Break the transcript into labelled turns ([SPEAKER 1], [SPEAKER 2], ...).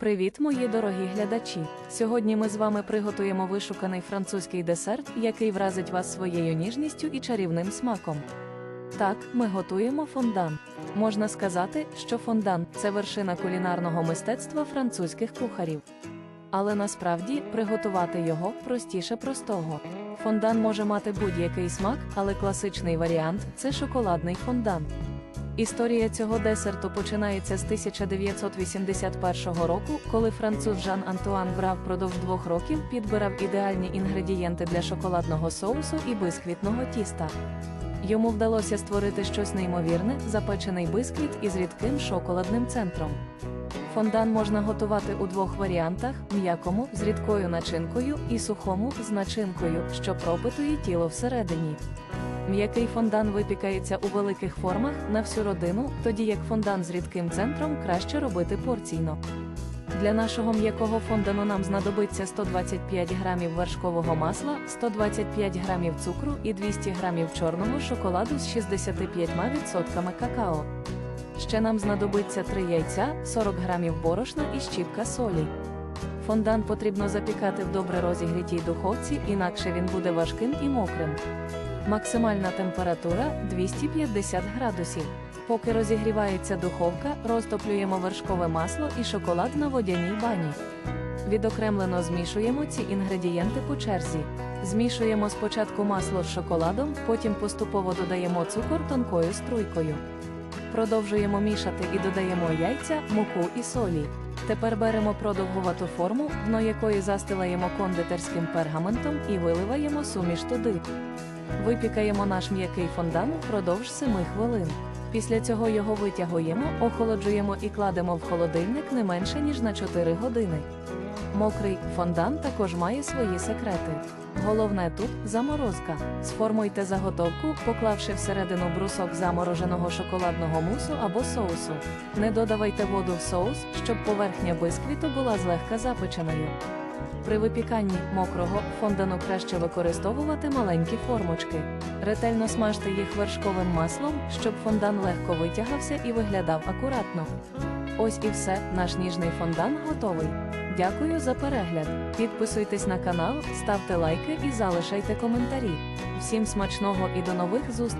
[SPEAKER 1] Привіт, мої дорогі глядачі! Сьогодні ми з вами приготуємо вишуканий французький десерт, який вразить вас своєю ніжністю і чарівним смаком. Так, ми готуємо фондан. Можна сказати, що фондан це вершина кулінарного мистецтва французьких кухарів. Але насправді приготувати його простіше простого. Фондан може мати будь-який смак, але класичний варіант це шоколадний фондан. Історія цього десерту починається з 1981 року, коли француз Жан Антуан брав продовж двох років підбирав ідеальні інгредієнти для шоколадного соусу і бисквітного тіста. Йому вдалося створити щось неймовірне, запечений бисквіт із рідким шоколадним центром. Фондан можна готувати у двох варіантах: м'якому з рідкою начинкою і сухому з начинкою, що пропитує тіло всередині. М'який фондан випікається у великих формах на всю родину, тоді як фондан з рідким центром краще робити порційно. Для нашого м'якого фондану нам знадобиться 125 грамів вершкового масла, 125 грамів цукру і 200 грамів чорного шоколаду з 65% какао. Ще нам знадобиться 3 яйця, 40 грамів борошна і щіпка солі. Фондан потрібно запікати в добре розігрітій духовці, інакше він буде важким і мокрим. Максимальна температура 250 градусів. Поки розігрівається духовка, розтоплюємо вершкове масло і шоколад на водяній бані. Відокремлено змішуємо ці інгредієнти по черзі. Змішуємо спочатку масло з шоколадом, потім поступово додаємо цукор тонкою струйкою. Продовжуємо мішати і додаємо яйця, муку і солі. Тепер беремо продовгувату форму, дно якої застилаємо кондитерським пергаментом і виливаємо суміш туди. Випікаємо наш м'який фондан впродовж 7 хвилин. Після цього його витягуємо, охолоджуємо і кладемо в холодильник не менше ніж на 4 години. Мокрий фондан також має свої секрети. Головне тут заморозка. Сформуйте заготовку, поклавши всередину брусок замороженого шоколадного мусу або соусу. Не додавайте воду в соус, щоб поверхня бисквіту була злегка запеченою. При випіканні мокрого фондану краще використовувати маленькі формочки. Ретельно смажте їх вершковим маслом, щоб фондан легко витягався і виглядав акуратно. Ось і все, наш ніжний фондан готовий. Дякую за перегляд. Підписуйтесь на канал, ставте лайки і залишайте коментарі. Всім смачного і до нових зустрічей!